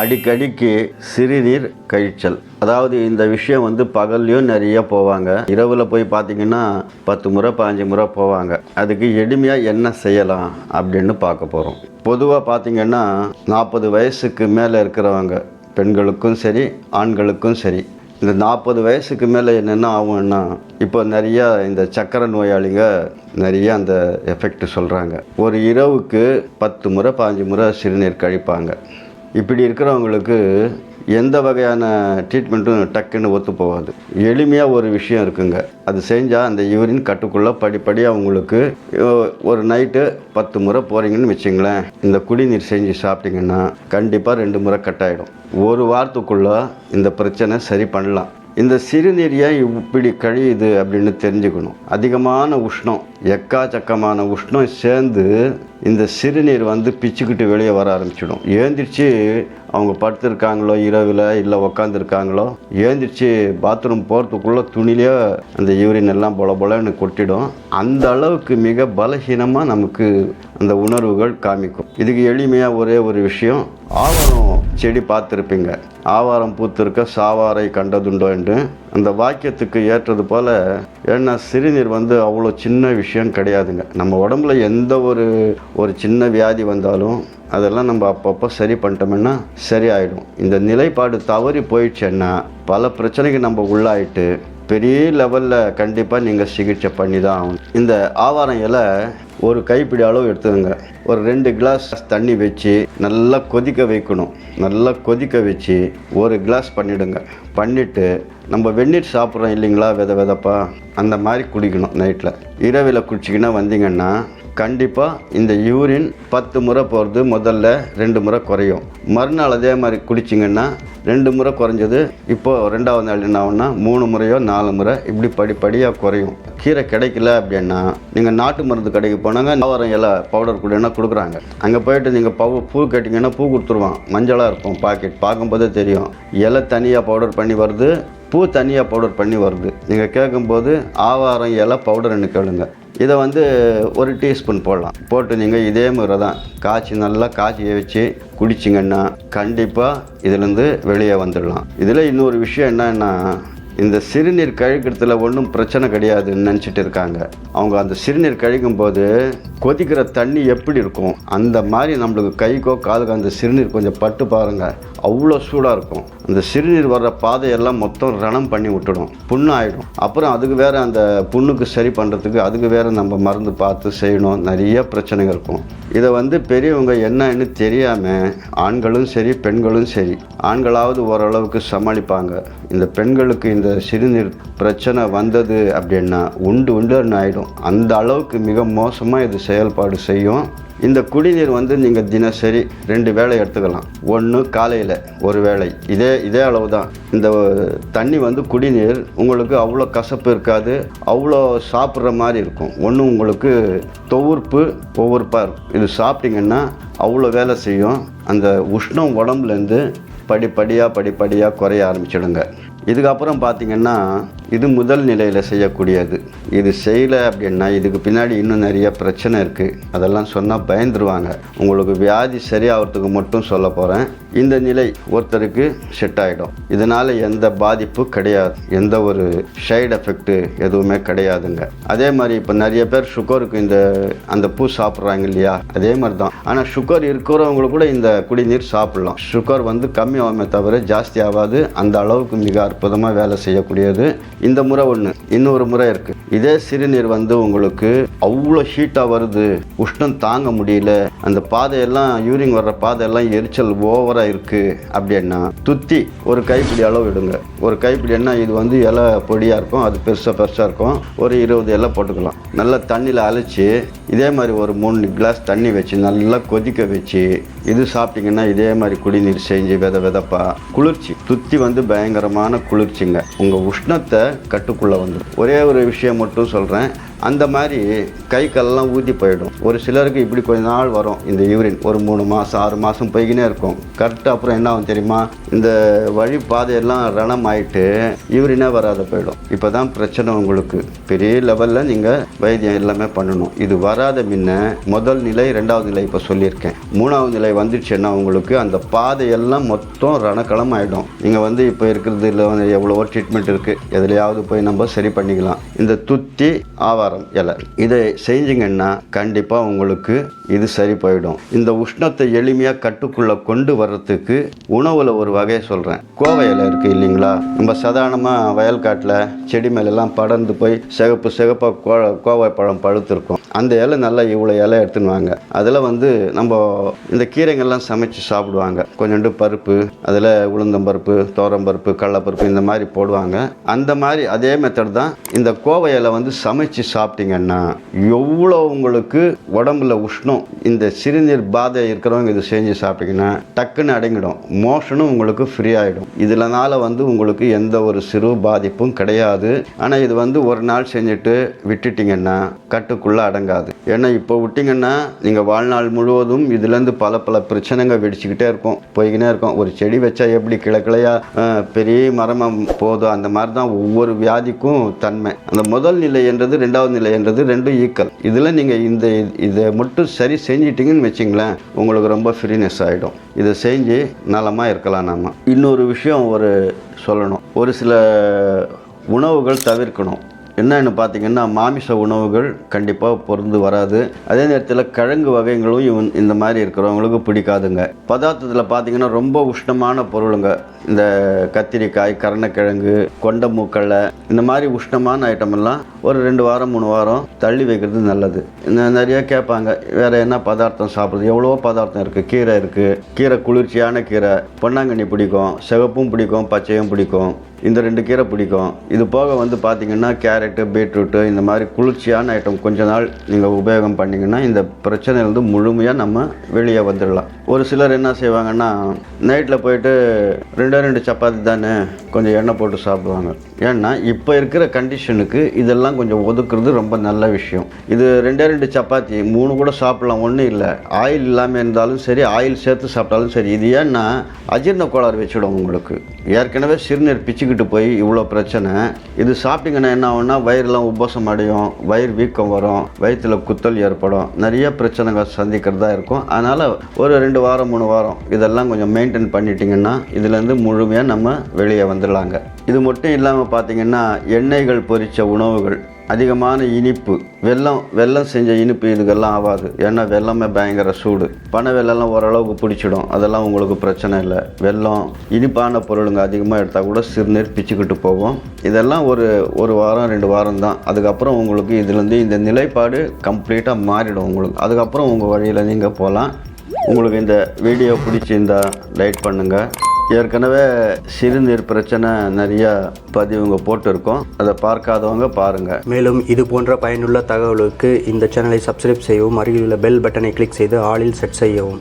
அடிக்கடிக்கு சிறுநீர் கழிச்சல். அதாவது இந்த விஷயம் வந்து பகல்லையும் நிறைய போவாங்க. இரவில் போய் பார்த்தீங்கன்னா பத்து முறை பாஞ்சு முறை போவாங்க. அதுக்கு எளிமையாக என்ன செய்யலாம் அப்படின்னு பார்க்க போகிறோம் பொதுவாக பார்த்தீங்கன்னா நாற்பது வயசுக்கு மேலே இருக்கிறவங்க பெண்களுக்கும் சரி ஆண்களுக்கும் சரி இந்த நாற்பது வயசுக்கு மேலே என்னென்ன ஆகும்னா இப்போ நிறையா இந்த சக்கரை நோயாளிங்க நிறைய அந்த எஃபெக்ட் சொல்கிறாங்க ஒரு இரவுக்கு பத்து முறை பாஞ்சு முறை சிறுநீர் கழிப்பாங்க. இப்படி இருக்கிறவங்களுக்கு எந்த வகையான ட்ரீட்மெண்ட்டும் டக்குன்னு ஒத்து போகாது. எளிமையாக ஒரு விஷயம் இருக்குங்க. அது செஞ்சால் அந்த யூரின் கட்டுக்குள்ளே படிப்படியாக அவங்களுக்கு ஒரு நைட்டு பத்து முறை போகிறீங்கன்னு வச்சுங்களேன் இந்த குடிநீர் செஞ்சு சாப்பிட்டீங்கன்னா கண்டிப்பாக ரெண்டு முறை கட் ஆகிடும் ஒரு வாரத்துக்குள்ளே இந்த பிரச்சனை சரி பண்ணலாம். இந்த சிறுநீர் ஏன் இப்படி கழியுது அப்படின்னு தெரிஞ்சுக்கணும். அதிகமான உஷ்ணம் எக்காச்சக்கமான உஷ்ணம் சேர்ந்து இந்த சிறுநீர் வந்து பிச்சுக்கிட்டு வெளியே வர ஆரம்பிச்சிடும். ஏந்திரிச்சு அவங்க படுத்துருக்காங்களோ இரவில் இல்லை உக்காந்துருக்காங்களோ ஏந்திரிச்சு பாத்ரூம் போகிறதுக்குள்ளே துணிலேயே அந்த யூரின் எல்லாம் பொல பொலன்னு கொட்டிடும். அந்த அளவுக்கு மிக பலகீனமாக நமக்கு அந்த உணர்வுகள் காமிக்கும். இதுக்கு எளிமையாக ஒரே ஒரு விஷயம் ஆவாரம் செடி பார்த்துருப்பீங்க. ஆவாரம் பூத்திருக்க சாவாரை கண்டதுண்டோ என்று. அந்த வாக்கியத்துக்கு ஏற்றது போல ஏன்னா சிறுநீர் வந்து அவ்வளோ சின்ன விஷயம் கிடையாதுங்க. நம்ம உடம்புல எந்த ஒரு ஒரு சின்ன வியாதி வந்தாலும் அதெல்லாம் நம்ம அப்பப்போ சரி பண்ணிட்டோம்னா சரியாயிடும். இந்த நிலைப்பாடு தவறி போயிடுச்சுன்னா பல பிரச்சனைக்கு நம்ம உள்ளாயிட்டு பெரிய லெவலில் கண்டிப்பாக நீங்கள் சிகிச்சை பண்ணி தான் ஆகணும். இந்த ஆவாரம் இலை ஒரு கைப்பிடி அளவு எடுத்துக்கோங்க. ஒரு ரெண்டு கிளாஸ் தண்ணி வச்சு நல்லா கொதிக்க வைக்கணும். நல்லா கொதிக்க வச்சு ஒரு கிளாஸ் பண்ணிவிடுங்க பண்ணிவிட்டு நம்ம வெந்நீர் சாப்பிட்றோம் இல்லைங்களா வித விதப்பாக அந்த மாதிரி குடிக்கணும் நைட்டில் இரவில் குடிச்சிங்கன்னா வந்தீங்கன்னா கண்டிப்பாக இந்த யூரின் பத்து முறை போகிறது முதல்ல ரெண்டு முறை குறையும். மறுநாள் அதே மாதிரி குடிச்சிங்கன்னா ரெண்டு முறை குறைஞ்சது இப்போது ரெண்டாவது நாள் என்ன ஆகும்னா மூணு முறையோ நாலு முறை இப்படி படிப்படியாக குறையும். கீரை கிடைக்கல அப்படின்னா நீங்கள் நாட்டு மருந்து கடைக்கு போனாங்க நவரம் இலை பவுடர் கொடுன்னா கொடுக்குறாங்க. அங்கே போயிட்டு நீங்கள் பவு பூ கேட்டிங்கன்னா பூ கொடுத்துருவான். மஞ்சளாக இருக்கும் பாக்கெட் பார்க்கும்போதே தெரியும். இலை தனியாக பவுடர் பண்ணி வருது பூ தனியாக பவுடர் பண்ணி வருது. நீங்கள் கேட்கும்போது ஆவாரம் இலை பவுடர்னு கேளுங்க. இதை வந்து ஒரு டீஸ்பூன் போடலாம். போட்டு நீங்கள் இதே முறை தான் காய்ச்சி நல்லா காய்ச்சி வச்சு குடிச்சிங்கன்னா கண்டிப்பாக இதுலேருந்து வெளியே வந்துடலாம். இதில் இன்னொரு விஷயம் என்னன்னா இந்த சிறுநீர் கழிக்கிறதுல ஒன்றும் பிரச்சனை கிடையாதுன்னு நினச்சிட்டு இருக்காங்க. அவங்க அந்த சிறுநீர் கழிக்கும் போது கொதிக்கிற தண்ணி எப்படி இருக்கும்? அந்த மாதிரி நம்மளுக்கு கைக்கோ காதுக்கோ அந்த சிறுநீர் கொஞ்சம் பட்டு பாருங்கள் அவ்வளோ சூடாக இருக்கும். அந்த சிறுநீர் வர்ற பாதையெல்லாம் மொத்தம் ரணம் பண்ணி விட்டுடும். புண்ணு ஆகிடும் அப்புறம் அதுக்கு வேறு அந்த புண்ணுக்கு சரி பண்ணுறதுக்கு அதுக்கு வேறு நம்ம மருந்து பார்த்து செய்யணும். நிறைய பிரச்சனைகள் இருக்கும். இதை வந்து பெரியவங்க என்னன்னு தெரியாமல் ஆண்களும் சரி பெண்களும் சரி ஆண்களாவது ஓரளவுக்கு சமாளிப்பாங்க. இந்த பெண்களுக்கு இந்த சிறுநீர் பிரச்சனை வந்தது அப்படின்னா உண்டு உண்டுன்னு ஆகிடும் அந்த அளவுக்கு மிக மோசமாக இது செயல்பாடு செய்யும். இந்த குடிநீர் வந்து நீங்கள் தினசரி ரெண்டு வேளை எடுத்துக்கலாம். ஒன்று காலையில் ஒரு வேளை. இதே இதே அளவு தான் இந்த தண்ணி வந்து குடிநீர் உங்களுக்கு அவ்வளோ கசப்பு இருக்காது. அவ்வளோ சாப்பிட்ற மாதிரி இருக்கும். ஒன்று உங்களுக்கு தொவுர்ப்பு ஒவ்வொருப்பாக இருக்கும். இது சாப்பிட்டீங்கன்னா அவ்வளோ வேலை செய்யும். அந்த உஷ்ணம் உடம்புலேருந்து படிப்படியாக படிப்படியாக குறைய ஆரம்பிச்சிடுங்க. இதுக்கப்புறம் பார்த்தீங்கன்னா இது முதல் நிலையில் செய்யக்கூடியது. இது செய்யலை அப்படின்னா இதுக்கு பின்னாடி இன்னும் நிறைய பிரச்சனை இருக்குது அதெல்லாம் சொன்னால் பயந்துருவாங்க. உங்களுக்கு வியாதி சரியாகிறதுக்கு மட்டும் சொல்ல போகிறேன் இந்த நிலை ஒருத்தருக்கு செட் ஆகிடும் இதனால் எந்த பாதிப்பு கிடையாது. எந்த ஒரு சைடு எஃபெக்ட்டு எதுவுமே கிடையாதுங்க. அதே மாதிரி இப்போ நிறைய பேர் சுகருக்கு இந்த அந்த பூ சாப்பிட்றாங்க இல்லையா? அதே மாதிரி தான் ஆனால் சுகர் இருக்கிறவங்களுக்கு கூட இந்த குடிநீர் சாப்பிடலாம். சுகர் வந்து கம்மி ஆகாமே தவிர ஜாஸ்தி ஆகாது. அந்த அளவுக்கு மிக அற்புதமாக வேலை செய்யக்கூடியது. இந்த முறை ஒன்று இன்னொரு முறை இருக்குது இதே சிறுநீர் வந்து உங்களுக்கு அவ்வளோ ஹீட்டாக வருது உஷ்ணம் தாங்க முடியல அந்த பாதையெல்லாம் யூரின் வர்ற பாதையெல்லாம் எரிச்சல் ஓவராக இருக்குது அப்படின்னா துத்தி ஒரு கைப்பிடி அளவு விடுங்க ஒரு கைப்பிடி என்ன இது வந்து இலை பொடியாக இருக்கும் அது பெருசாக பெருசாக இருக்கும். ஒரு இருபது இலை போட்டுக்கலாம். நல்லா தண்ணியில் அழைச்சி இதே மாதிரி ஒரு மூணு கிளாஸ் தண்ணி வச்சு நல்லா கொதிக்க வச்சு இது சாப்பிட்டிங்கன்னா இதே மாதிரி குடிநீர் செஞ்சு வித விதப்பாக குளிர்ச்சி. சுற்றி வந்து பயங்கரமான குளிர்ச்சிங்க. உங்கள் உஷ்ணத்தை கட்டுக்குள்ளே வந்துடும் ஒரே ஒரு விஷயம் மட்டும் சொல்கிறேன் அந்த மாதிரி கை கல்லாம் ஊதி போயிடும். ஒரு சிலருக்கு இப்படி கொஞ்ச நாள் வரும் இந்த யூரின். ஒரு மூணு மாதம் ஆறு மாதம் போய்கினே இருக்கும். கரெக்டாக அப்புறம் என்ன ஆகும் தெரியுமா? இந்த வழி பாதையெல்லாம் ரணம் ஆயிட்டு யூரினே வராத போயிடும். இப்போ தான் பிரச்சனை உங்களுக்கு. பெரிய லெவலில் நீங்கள் வைத்தியம் எல்லாமே பண்ணணும். இது வராத முன்ன முதல் நிலை ரெண்டாவது நிலை இப்போ சொல்லியிருக்கேன். மூணாவது நிலை வந்துடுச்சுன்னா உங்களுக்கு அந்த பாதையெல்லாம் மொத்தம் ரணக்களம் ஆகிடும் நீங்கள் வந்து இப்போ இருக்கிறதுல இல்லை எவ்வளவோ ட்ரீட்மெண்ட் இருக்குது எதுலையாவது போய் நம்ம சரி பண்ணிக்கலாம். இந்த துத்தி ஆவாரம். இலை. இதை செஞ்சிங்கன்னா கண்டிப்பாக உங்களுக்கு இது சரி போயிடும். இந்த உஷ்ணத்தை எளிமையாக கட்டுக்குள்ளே கொண்டு வர்றதுக்கு உணவில் ஒரு வகையை சொல்கிறேன் கோவை இலை இருக்குது இல்லைங்களா? நம்ம சாதாரணமாக வயல்காட்டில் செடி மேலெல்லாம் படர்ந்து போய் சிகப்பு சிகப்பாக கோ கோவை பழம் பழுத்திருக்கும். அந்த இலை நல்லா இவ்வளோ இலை எடுத்துன்னு வாங்க. அதில் வந்து நம்ம இந்த கீரைங்கள்லாம் சமைச்சு சாப்பிடுவாங்க. கொஞ்சோண்டு பருப்பு அதில் உளுந்தம்பருப்பு பருப்பு கடலப்பருப்பு இந்த மாதிரி போடுவாங்க. அந்த மாதிரி அதே மெத்தட் தான் இந்த கோவை இலை வந்து சமைச்சு சாப்பிட்டீங்கன்னா எவ்வளோ உங்களுக்கு உடம்புல உஷ்ணம் இந்த சிறுநீர் பாதை இருக்கிறவங்க இது செஞ்சு சாப்பிட்டீங்கன்னா டக்குன்னு அடங்கிடும். மோஷனும் உங்களுக்கு ஃப்ரீ ஆகிடும் வந்து உங்களுக்கு எந்த ஒரு சிறு பாதிப்பும் கிடையாது. ஆனால் இது வந்து ஒரு நாள் செஞ்சுட்டு விட்டுட்டிங்கன்னா கட்டுக்குள்ளே அடங்காது. ஏன்னா இப்போ விட்டிங்கன்னா நீங்கள் வாழ்நாள் முழுவதும் இதுலேருந்து பல பல பிரச்சனைகள் வெடிச்சுக்கிட்டே இருக்கும். போய்கினே இருக்கும். ஒரு செடி வச்சா எப்படி கிளை பெரிய மரமாக போதும் அந்த மாதிரி தான் ஒவ்வொரு வியாதிக்கும் தன்மை. அந்த முதல் நிலை என்றது ரெண்டாவது நிலை என்றது ரெண்டும் ஈக்கல் இதில் நீங்கள் இந்த இதை மட்டும் சரி செஞ்சிட்டிங்கன்னு வச்சிங்களேன் உங்களுக்கு ரொம்ப ஃப்ரீனஸ் ஆகிடும் இதை செஞ்சு நலமாக இருக்கலாம் நாம். இன்னொரு விஷயம் ஒரு சொல்லணும். ஒரு சில உணவுகள் தவிர்க்கணும். என்னன்னு பார்த்தீங்கன்னா மாமிச உணவுகள் கண்டிப்பாக பொருந்து வராது. அதே நேரத்தில் கிழங்கு வகைகளும் இவன் இந்த மாதிரி இருக்கிறவங்களுக்கு பிடிக்காதுங்க. பதார்த்தத்தில் பார்த்தீங்கன்னா ரொம்ப உஷ்ணமான பொருளுங்க. இந்த கத்திரிக்காய் கருணக்கிழங்கு கொண்ட மூக்கடலை இந்த மாதிரி உஷ்ணமான ஐட்டம் எல்லாம் ஒரு ரெண்டு வாரம் மூணு வாரம் தள்ளி வைக்கிறது நல்லது. நிறைய கேட்பாங்க வேறு என்ன பதார்த்தம் சாப்பிட்றது? எவ்வளோ பதார்த்தம் இருக்குது கீரை இருக்குது கீரை குளிர்ச்சியான கீரை. பொன்னாங்கண்ணி பிடிக்கும். சிவப்பும் பிடிக்கும். பச்சையும் பிடிக்கும். இந்த ரெண்டு கீரை பிடிக்கும். இது போக வந்து பார்த்தீங்கன்னா கேரட்டு பீட்ரூட்டு இந்த மாதிரி குளிர்ச்சியான ஐட்டம் கொஞ்ச நாள் நீங்கள் உபயோகம் பண்ணிங்கன்னா இந்த பிரச்சனையிலேருந்து முழுமையாக நம்ம வெளியே வந்துடலாம் ஒரு சிலர் என்ன செய்வாங்கன்னா நைட்டில் போயிட்டு ரெண்டே ரெண்டு சப்பாத்தி தானே கொஞ்சம் எண்ணெய் போட்டு சாப்பிடுவாங்க. ஏன்னா இப்போ இருக்கிற கண்டிஷனுக்கு இதெல்லாம் கொஞ்சம் ஒதுக்குறது ரொம்ப நல்ல விஷயம். இது ரெண்டே ரெண்டு சப்பாத்தி மூணு கூட சாப்பிடலாம் ஒன்றும் இல்லை. ஆயில் இல்லாமல் இருந்தாலும் சரி ஆயில் சேர்த்து சாப்பிட்டாலும் சரி. இது ஏன்னா அஜீரண கோளாறு வச்சுடும் உங்களுக்கு. ஏற்கனவே சிறுநீர் குடிச்சிக்கிட்டு போய் இவ்வளோ பிரச்சனை. இது சாப்பிட்டிங்கன்னா என்ன ஆகும்னா வயிறுலாம் உபசம் அடையும் வயிறு வீக்கம் வரும் வயிற்றுல குத்தல் ஏற்படும். நிறைய பிரச்சனைகள் சந்திக்கிறதா இருக்கும். அதனால் ஒரு ரெண்டு வாரம் மூணு வாரம் இதெல்லாம் கொஞ்சம் மெயின்டைன் பண்ணிட்டீங்கன்னா இதுலேருந்து முழுமையாக நம்ம வெளியே வந்துடலாங்க. இது மட்டும் இல்லாமல் பார்த்தீங்கன்னா எண்ணெய்கள் பொரித்த உணவுகள் அதிகமான இனிப்பு. வெள்ளம் வெள்ளம் செஞ்ச இனிப்பு இதுக்கெல்லாம் ஆகாது ஏன்னா வெள்ளமே பயங்கர சூடு. பனை வெள்ளம்லாம் ஓரளவுக்கு பிடிச்சிடும். அதெல்லாம் உங்களுக்கு பிரச்சனை இல்லை. வெள்ளம் இனிப்பான பொருளுங்க அதிகமாக எடுத்தால் கூட சிறுநீர் பிச்சுக்கிட்டு போகும். இதெல்லாம் ஒரு ஒரு வாரம் ரெண்டு வாரம் தான் அதுக்கப்புறம் உங்களுக்கு இதுலேருந்து இந்த நிலைப்பாடு கம்ப்ளீட்டாக மாறிடும் உங்களுக்கு. அதுக்கப்புறம் உங்கள் வழியில் நீங்கள் போகலாம் உங்களுக்கு இந்த வீடியோ பிடிச்சிருந்தா லைக் பண்ணுங்கள் ஏற்கனவே சிறுநீர் பிரச்சனை நிறையா பதிவுங்க போட்டிருக்கோம். அதை பார்க்காதவங்க பாருங்கள் மேலும் இது போன்ற பயனுள்ள தகவலுக்கு இந்த சேனலை சப்ஸ்கிரைப் செய்யவும் அருகில் உள்ள பெல் பட்டனை கிளிக் செய்து ஆளில் செட் செய்யவும்.